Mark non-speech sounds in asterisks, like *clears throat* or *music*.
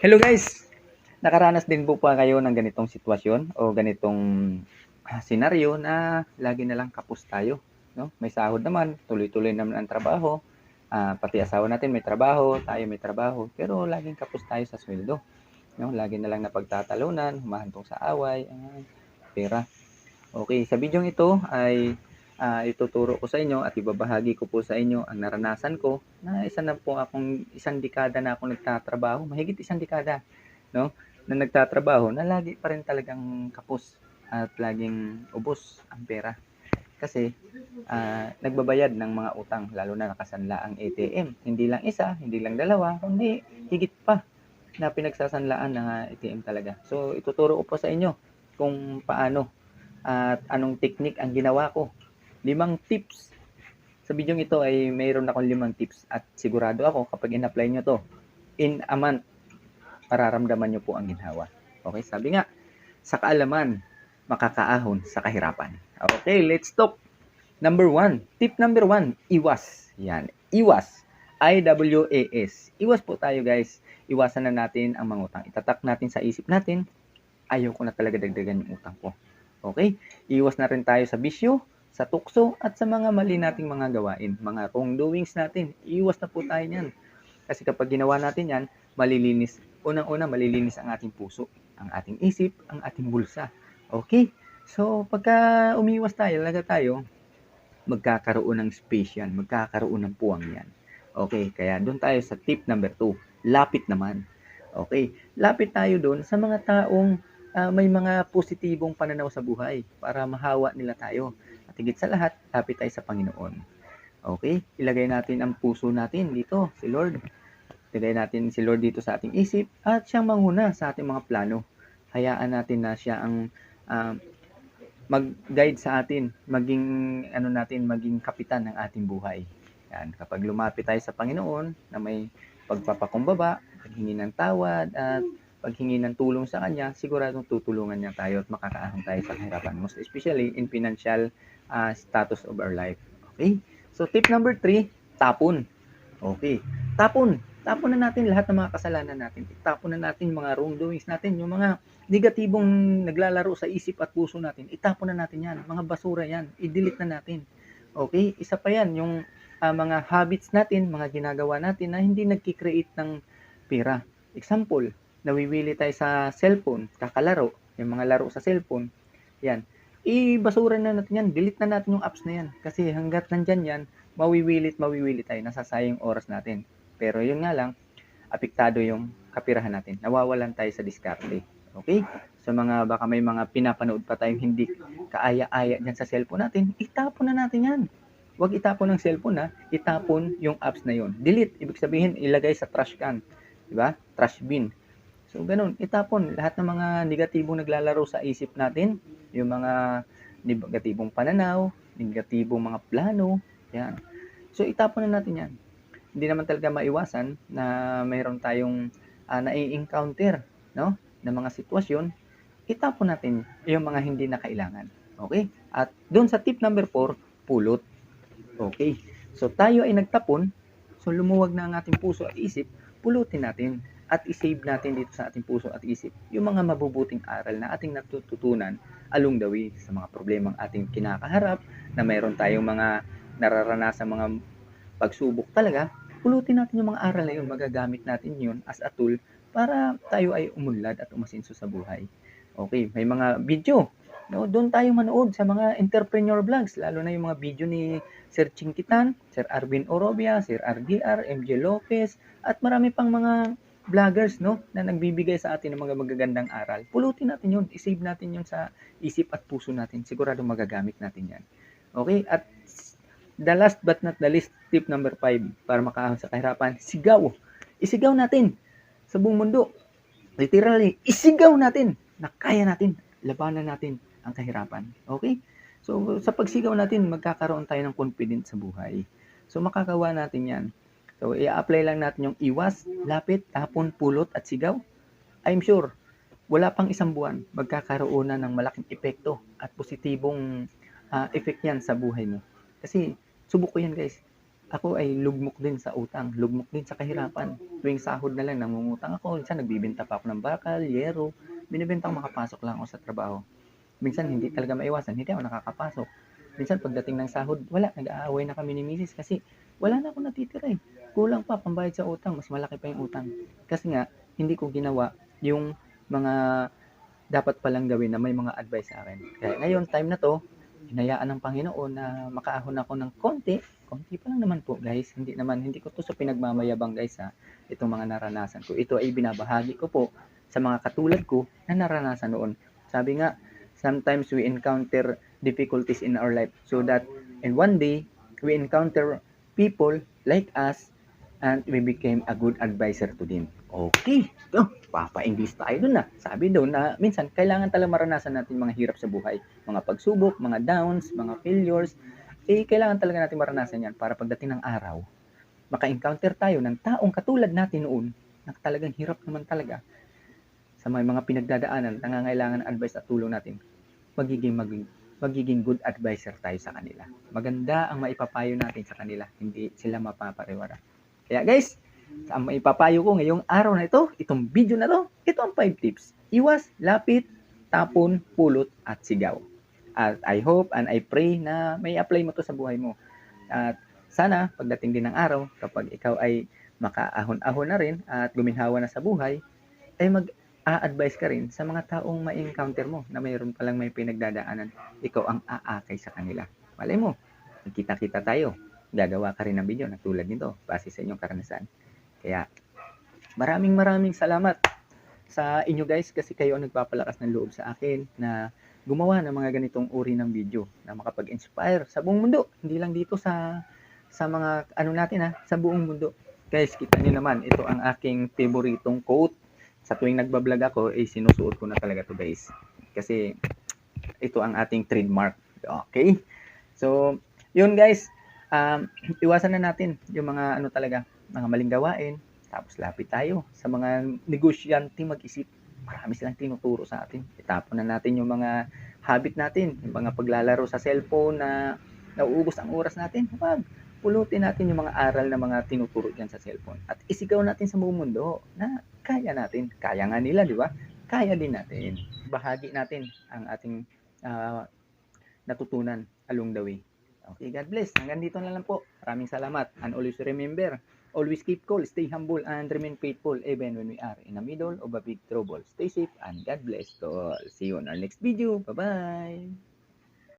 Hello guys! Nakaranas din po pa kayo ng ganitong sitwasyon o ganitong ah, senaryo na lagi na lang kapos tayo. No? May sahod naman, tuloy-tuloy naman ang trabaho. Ah, pati asawa natin may trabaho, tayo may trabaho, pero laging kapos tayo sa sweldo. No? Lagi na lang napagtatalunan, humahantong sa away, ah, pera. Okay, sa video ito ay ah, ituturo ko sa inyo at ibabahagi ko po sa inyo ang naranasan ko na isa na po akong isang dekada na akong nagtatrabaho, mahigit isang dekada, no? Na nagtatrabaho na lagi pa rin talagang kapos at laging ubos ang pera. Kasi ah, nagbabayad ng mga utang lalo na nakasanla ang ATM. Hindi lang isa, hindi lang dalawa, kundi higit pa na pinagsasanlaan ng ATM talaga. So ituturo ko po sa inyo kung paano at anong technique ang ginawa ko limang tips. Sa video ito ay mayroon akong limang tips at sigurado ako kapag in-apply nyo to in a month, pararamdaman nyo po ang ginhawa. Okay, sabi nga, sa kaalaman, makakaahon sa kahirapan. Okay, let's talk. Number one, tip number one, iwas. Yan, iwas. I-W-A-S. Iwas po tayo guys. Iwasan na natin ang mga utang. Itatak natin sa isip natin, ayaw ko na talaga dagdagan yung utang ko. Okay? Iwas na rin tayo sa bisyo, sa tukso at sa mga mali nating mga gawain, mga wrongdoings natin. Iwas na po tayo niyan. Kasi kapag ginawa natin yan, malilinis. Unang-una, malilinis ang ating puso, ang ating isip, ang ating bulsa. Okay? So, pagka umiwas tayo, laga tayo, magkakaroon ng space yan, magkakaroon ng puwang yan. Okay, kaya doon tayo sa tip number 2. Lapit naman. Okay, lapit tayo doon sa mga taong ah, may mga positibong pananaw sa buhay para mahawa nila tayo. At higit sa lahat, lapit tayo sa Panginoon. Okay? Ilagay natin ang puso natin dito, si Lord. Ilagay natin si Lord dito sa ating isip at siyang manguna sa ating mga plano. Hayaan natin na siya ang ah, mag-guide sa atin, maging ano natin, maging kapitan ng ating buhay. Yan, kapag lumapit tayo sa Panginoon na may pagpapakumbaba, paghingi ng tawad at paghingi ng tulong sa Kanya, siguradong tutulungan niya tayo at makakaahon tayo sa kahirapan. Most especially in financial ah, status of our life. Okay? So, tip number three, tapon. Okay. Tapon. Tapon na natin lahat ng mga kasalanan natin. Itapon na natin yung mga wrongdoings natin, yung mga negatibong naglalaro sa isip at puso natin. Itapon na natin yan. Mga basura yan. I-delete na natin. Okay? Isa pa yan, yung ah, mga habits natin, mga ginagawa natin na hindi nagkikreate ng pera. Example, nawiwili tayo sa cellphone, kakalaro, yung mga laro sa cellphone, yan. I-basura na natin yan, delete na natin yung apps na yan. Kasi hanggat nandyan yan, mawiwilit, mawiwili tayo, nasasayang oras natin. Pero yun nga lang, apektado yung kapirahan natin. Nawawalan tayo sa diskarte. Okay? So mga baka may mga pinapanood pa tayong hindi kaaya-aya dyan sa cellphone natin, itapon na natin yan. Huwag itapon ng cellphone ha, itapon yung apps na yon. Delete, ibig sabihin ilagay sa trash can. Di ba? Trash bin. So ganun, itapon lahat ng mga negatibong naglalaro sa isip natin, yung mga negatibong pananaw, negatibong mga plano, yan. So itapon na natin yan. Hindi naman talaga maiwasan na mayroon tayong ah, nai-encounter, no? Na mga sitwasyon, itapon natin yung mga hindi na kailangan. Okay? At doon sa tip number 4, pulot. Okay. So tayo ay nagtapon, so lumuwag na ang ating puso at isip, pulutin natin at isave natin dito sa ating puso at isip yung mga mabubuting aral na ating natututunan along the way sa mga problemang ating kinakaharap na mayroon tayong mga nararanasan mga pagsubok talaga, pulutin natin yung mga aral na yun, magagamit natin yun as a tool para tayo ay umunlad at umasinso sa buhay. Okay, may mga video. No, doon tayo manood sa mga entrepreneur vlogs, lalo na yung mga video ni Sir Chinkitan, Sir Arvin Orobia, Sir RDR, MJ Lopez, at marami pang mga vloggers no na nagbibigay sa atin ng mga magagandang aral. Pulutin natin 'yun, i-save natin 'yun sa isip at puso natin. Sigurado magagamit natin 'yan. Okay? At the last but not the least, tip number 5 para makaahon sa kahirapan, sigaw. Isigaw natin sa buong mundo. Literally, isigaw natin na kaya natin, labanan natin ang kahirapan. Okay? So, sa pagsigaw natin, magkakaroon tayo ng confidence sa buhay. So, makakawa natin yan. So, i-apply lang natin yung iwas, lapit, tapon, pulot, at sigaw. I'm sure, wala pang isang buwan, magkakaroon na ng malaking epekto at positibong ah, effect yan sa buhay mo. Kasi, subok ko yan guys. ako ay lugmok din sa utang, lugmok din sa kahirapan. Tuwing sahod na lang, nangungutang ako. Minsan, nagbibenta pa ako ng bakal, yero. Binibenta ko makapasok lang ako sa trabaho. Minsan, hindi talaga maiwasan. Hindi ako nakakapasok. Minsan, pagdating ng sahod, wala. Nag-aaway na kami ni misis kasi wala na ako natitira eh. Kulang pa pambayad sa utang. Mas malaki pa yung utang. Kasi nga, hindi ko ginawa yung mga dapat palang gawin na may mga advice sa akin. Kaya ngayon, time na to, hinayaan ng Panginoon na makaahon ako ng konti. Konti pa lang naman po, guys. Hindi naman, hindi ko to sa pinagmamayabang, guys, ha. Itong mga naranasan ko. Ito ay binabahagi ko po sa mga katulad ko na naranasan noon. Sabi nga, sometimes we encounter difficulties in our life so that in one day, we encounter people like us and we became a good advisor to them. Okay. Oh, papa-English tayo dun na. Sabi doon na minsan kailangan talaga maranasan natin mga hirap sa buhay. Mga pagsubok, mga downs, mga failures. Eh, kailangan talaga natin maranasan yan para pagdating ng araw, maka-encounter tayo ng taong katulad natin noon na talagang hirap naman talaga sa may mga pinagdadaanan, nangangailangan ng advice at tulong natin, magiging, magiging, magiging good advisor tayo sa kanila. Maganda ang maipapayo natin sa kanila, hindi sila mapapariwara. Kaya guys, ang maipapayo ko ngayong araw na ito, itong video na to, ito ang 5 tips. Iwas, lapit, tapon, pulot, at sigaw. At I hope and I pray na may apply mo to sa buhay mo. At sana, pagdating din ng araw, kapag ikaw ay makaahon-ahon na rin at guminhawa na sa buhay, ay mag a-advise ka rin sa mga taong ma-encounter mo na mayroon palang may pinagdadaanan. Ikaw ang aakay sa kanila. Malay mo, kita-kita tayo. Gagawa ka rin ng video na tulad nito base sa inyong karanasan. Kaya maraming maraming salamat sa inyo guys kasi kayo ang nagpapalakas ng loob sa akin na gumawa ng mga ganitong uri ng video na makapag-inspire sa buong mundo. Hindi lang dito sa sa mga ano natin ha, sa buong mundo. Guys, kita niyo naman, ito ang aking favoritong quote. Sa tuwing nagbablog ako, eh sinusuot ko na talaga to guys. Kasi ito ang ating trademark. Okay? So, yun guys, um, *clears throat* iwasan na natin yung mga ano talaga, mga maling gawain. Tapos lapit tayo sa mga negosyante mag-isip. Marami silang tinuturo sa atin. Itapon na natin yung mga habit natin, yung mga paglalaro sa cellphone na nauubos ang oras natin. Huwag. Pulutin natin yung mga aral na mga tinuturo dyan sa cellphone. At isigaw natin sa buong mundo na kaya natin. Kaya nga nila, di ba? Kaya din natin. Bahagi natin ang ating ah, natutunan along the way. Okay, God bless. Hanggang dito na lang po. Maraming salamat. And always remember, always keep cool, stay humble, and remain faithful even when we are in the middle of a big trouble. Stay safe and God bless to all. See you on our next video. Bye-bye.